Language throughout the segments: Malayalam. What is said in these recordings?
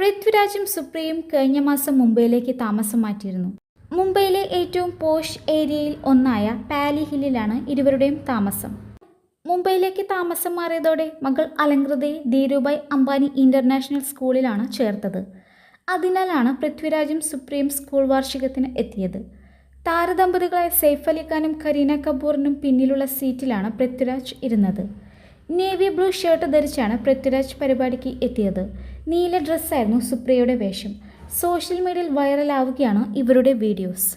പൃഥ്വിരാജും സുപ്രിയയും കഴിഞ്ഞ മാസം മുംബൈയിലേക്ക് താമസം മാറ്റിയിരുന്നു. മുംബൈയിലെ ഏറ്റവും പോഷ് ഏരിയയിൽ ഒന്നായ പാലി ഹില്ലിലാണ് ഇരുവരുടെയും താമസം. മുംബൈയിലേക്ക് താമസം മാറിയതോടെ മകൾ അലങ്കൃതയെ ധീരുഭായ് അംബാനി ഇന്റർനാഷണൽ സ്കൂളിലാണ് ചേർത്തത്. അതിനാലാണ് പൃഥ്വിരാജും സുപ്രീം സ്കൂൾ വാർഷികത്തിന് എത്തിയത്. താരദമ്പതികളായ സെയ്ഫ് അലിഖാനും കരീന കപൂറിനും പിന്നിലുള്ള സീറ്റിലാണ് പൃഥ്വിരാജ് ഇരുന്നത്. നേവി ബ്ലൂ ഷർട്ട് ധരിച്ചാണ് പൃഥ്വിരാജ് പരിപാടിക്ക് എത്തിയത്. നീല ഡ്രസ്സായിരുന്നു സുപ്രിയയുടെ വേഷം. സോഷ്യൽ മീഡിയയിൽ വൈറലാവുകയാണ് ഇവരുടെ വീഡിയോസ്.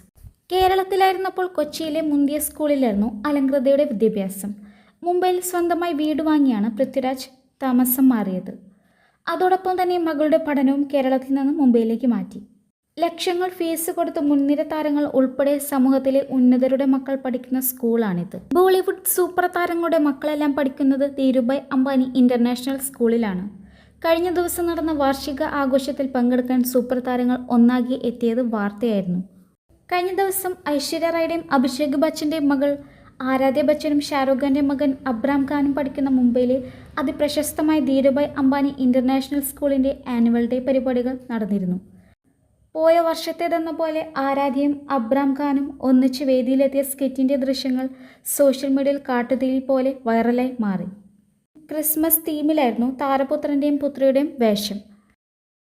കേരളത്തിലായിരുന്നപ്പോൾ കൊച്ചിയിലെ മുന്തിയ സ്കൂളിലായിരുന്നു അലങ്കൃതയുടെ വിദ്യാഭ്യാസം. മുംബൈയിൽ സ്വന്തമായി വീട് വാങ്ങിയാണ് പൃഥ്വിരാജ് താമസം മാറിയത്. അതോടൊപ്പം തന്നെ മകളുടെ പഠനവും കേരളത്തിൽ നിന്ന് മുംബൈയിലേക്ക് മാറ്റി. ലക്ഷങ്ങൾ ഫീസ് കൊടുത്ത് മുൻനിര താരങ്ങൾ ഉൾപ്പെടെ സമൂഹത്തിലെ ഉന്നതരുടെ മക്കൾ പഠിക്കുന്ന സ്കൂളാണിത്. ബോളിവുഡ് സൂപ്പർ താരങ്ങളുടെ മക്കളെല്ലാം പഠിക്കുന്നത് ധീരുഭായ് അംബാനി ഇന്റർനാഷണൽ സ്കൂളിലാണ്. കഴിഞ്ഞ ദിവസം നടന്ന വാർഷിക ആഘോഷത്തിൽ പങ്കെടുക്കാൻ സൂപ്പർ താരങ്ങൾ ഒന്നാകെ എത്തിയത് വാർത്തയായിരുന്നു. കഴിഞ്ഞ ദിവസം ഐശ്വര്യ റായുടെയും അഭിഷേക് ബച്ചന്റെയും മകൾ ആരാധ്യ ബച്ചനും ഷാരൂഖ് ഖാന്റെ മകൻ അബ്രാം ഖാനും പഠിക്കുന്ന മുംബൈയിലെ അതിപ്രശസ്തമായ ധീരുഭായ് അംബാനി ഇന്റർനാഷണൽ സ്കൂളിന്റെ ആനുവൽ ഡേ പരിപാടികൾ നടന്നിരുന്നു. പോയ വർഷത്തേതെന്ന പോലെ ആരാധ്യയും അബ്രാം ഖാനും ഒന്നിച്ച് വേദിയിലെത്തിയ സ്കിറ്റിന്റെ ദൃശ്യങ്ങൾ സോഷ്യൽ മീഡിയയിൽ കാട്ടുതീയിൽ പോലെ വൈറലായി മാറി. ക്രിസ്മസ് തീമിലായിരുന്നു താരപുത്രന്റെയും പുത്രിയുടെയും വേഷം.